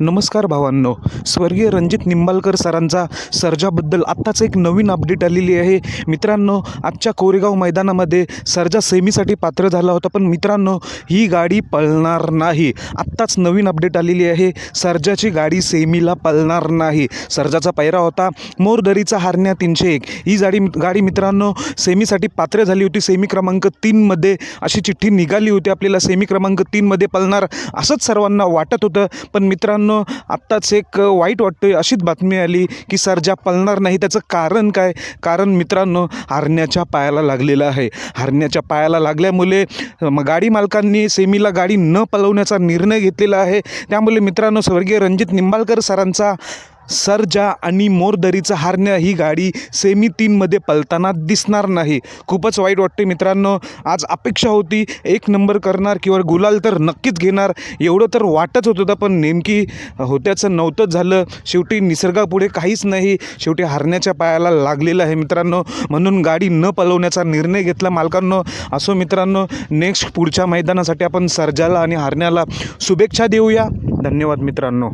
नमस्कार भावांनो. स्वर्गीय रणजित निंबाळकर सरांचा सर्जाबद्दल आत्ताच एक नवीन अपडेट आलेली आहे. मित्रांनो आजच्या कोरेगाव मैदानामध्ये सर्जा सेमीसाठी पात्र झाला होता पण मित्रांनो ही गाडी पळणार नाही. आत्ताच नवीन अपडेट आलेली आहे. सर्जाची गाडी सेमीला पळणार नाही. सर्जाचा पैरा होता मोरदरीचा हारण्या तीनशे एक. ही गाडी गाडी मित्रांनो सेमीसाठी पात्र झाली होती. सेमी क्रमांक तीनमध्ये अशी चिठ्ठी निघाली होती. आपल्याला सेमी क्रमांक तीनमध्ये पळणार असंच सर्वांना वाटत होतं. पण मित्रांनो आत्ताच एक वाईट वाटतोय अशीच बातमी आली की सर्जा पळणार नाही. त्याचं कारण काय? कारण मित्रांनो हरण्याच्या पायाला लागलेलं आहे. हरण्याच्या पायाला लागल्यामुळे गाडी मालकांनी सेमीला गाडी न पळवण्याचा निर्णय घेतलेला आहे. त्यामुळे मित्रांनो स्वर्गीय रणजित निंबाळकर सरांचा सर्जा आणि मोरदरीचा हारण्या ही गाडी सेमी तीनमध्ये पलताना दिसणार नाही. खूपच वाईट वाटते मित्रांनो. आज अपेक्षा होती एक नंबर करणार किंवा गुलाल तर नक्कीच घेणार. एवढं तर वाटच होत होतं पण नेमकी होत्याचं नव्हतंच झालं. शेवटी निसर्गापुढे काहीच नाही. शेवटी हारण्याच्या पायाला लागलेलं आहे मित्रांनो. म्हणून गाडी न पलवण्याचा निर्णय घेतला मालकांनो. असो मित्रांनो नेक्स्ट पुढच्या मैदानासाठी आपण सर्जाला आणि हारण्याला शुभेच्छा देऊया. धन्यवाद मित्रांनो.